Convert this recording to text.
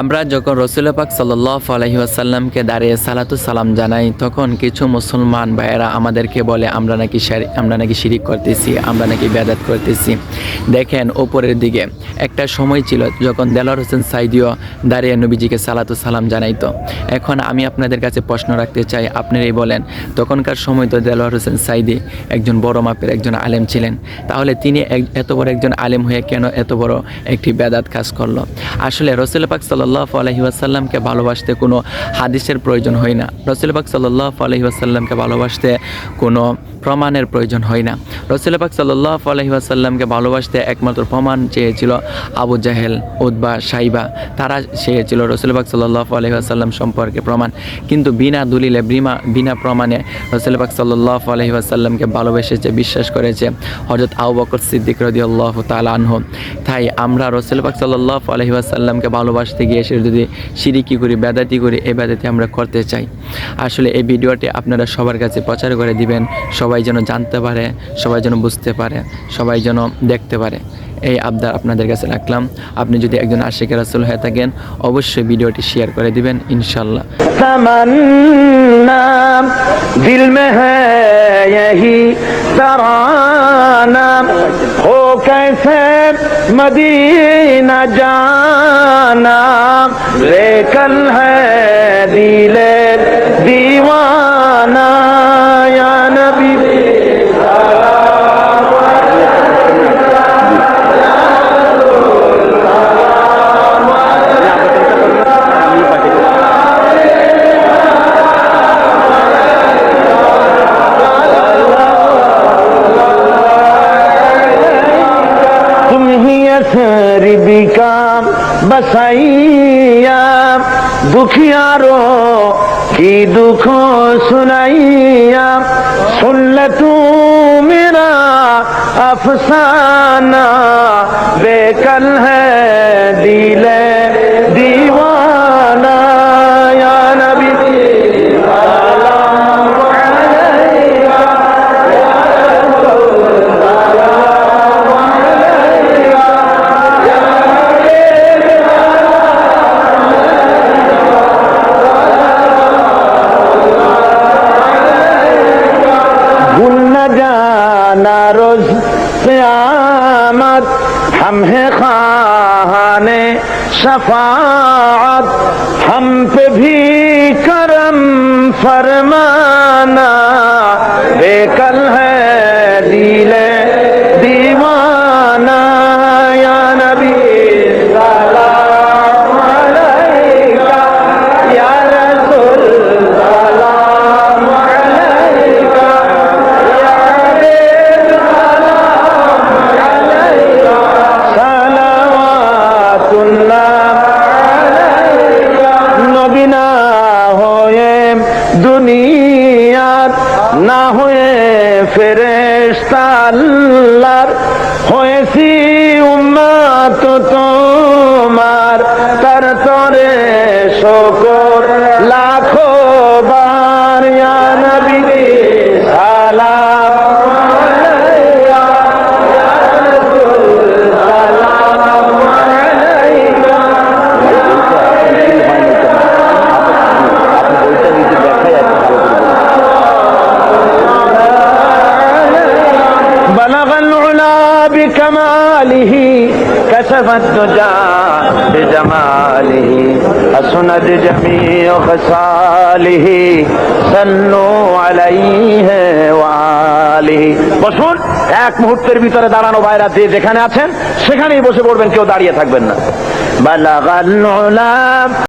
আমরা যখন রসুল পাক সাল্লাহ আলহিহাসাল্লামকে দাঁড়িয়ে সালাতু সালাম জানাই, তখন কিছু মুসলমান ভাইয়েরা আমাদেরকে বলে, আমরা নাকি আমরা নাকি শিরিক করতেছি, আমরা নাকি বেদাত করতেছি। দেখেন ওপরের দিকে, একটা সময় ছিল যখন দেলার হোসেন সাইদিও দাঁড়িয়ে নবীজিকে সালাতু সালাম জানাইতো। এখন আমি আপনাদের কাছে প্রশ্ন রাখতে চাই, আপনারাই বলেন, তখনকার সময় তো দেলোয়ার হোসেন সাইদি একজন বড় মাপের একজন আলেম ছিলেন। তাহলে তিনি এত বড় একজন আলেম হয়ে কেন এত বড় একটি বেদাত কাজ করল? আসলে রসুল পাক সাল্লাহ আলহিউসাল্লামকে ভালোবাসতে কোনো হাদিসের প্রয়োজন হয় না। রসুল পাক সাল্লাহ আলহিউসাল্লামকে ভালোবাসতে কোনো প্রমাণের প্রয়োজন হয় না। রসুল পাক সাল্লাহ আলহিউসাল্লামকে ভালোবাসতে একমাত্র প্রমাণ চেয়েছিল আবু জাহেল উদ্বা সাইবা। তারা চেয়েছিল রসুল পাক সাল্লাহ আলহিউসাল্লাম সম্পর্কে প্রমাণ। কিন্তু বিনা দলিলে বিনা বিনা প্রমাণে রসুল পাক সাল্লাহ আলহিউসাল্লামকে ভালোবেসেছে, বিশ্বাস করেছে হজরত আবু বকর সিদ্দিক রদিয়াল্লাহ তালানহ তাই আমরা রসুল পাক সাল্লাহ আলহিউসাল্লামকে ভালোবাসতে গিয়ে সে যদি সিরিকি করি, বেদাতি করি এই বেদাতি আমরা করতে চাই। আসলে এই ভিডিওটি আপনারা সবার কাছে প্রচার করে দিবেন, সবাই যেন জানতে পারে, সবাই যেন বুঝতে পারে, সবাই যেন দেখতে পারে। এই আবদার আপনাদের কাছে রাখলাম। আপনি যদি একজন আশিকের রাসুল হয়ে থাকেন, অবশ্যই ভিডিওটি শেয়ার করে দিবেন ইনশাল্লাহ तमन्ना दिल में है यही तराना। हो कैसे मदीना जाना? लेकन है दिले दीवाना। असरबी का बसाइया, दुखियारो की दुखो सुनाइया। सुन ले तू मेरा अफसाना, बेकल है दिले। بروز قیامت ہم ہیں خان شفاعت ہم پہ بھی کرم فرمانا بے کل ہے দুনিয়ার না হয়ে ফেরেশতা আল্লাহর হয়েছি উম্মাত তোমার তার তরে كشف الدجى بجماله حسنت جميع خصاله صلوا عليه وآله বসুন এক মুহূর্তের ভিতরে দাঁড়ানো বাইরা যে যেখানে আছেন সেখানেই বসে পড়বেন কেউ দাঁড়িয়ে থাকবেন না বালাগাল উলা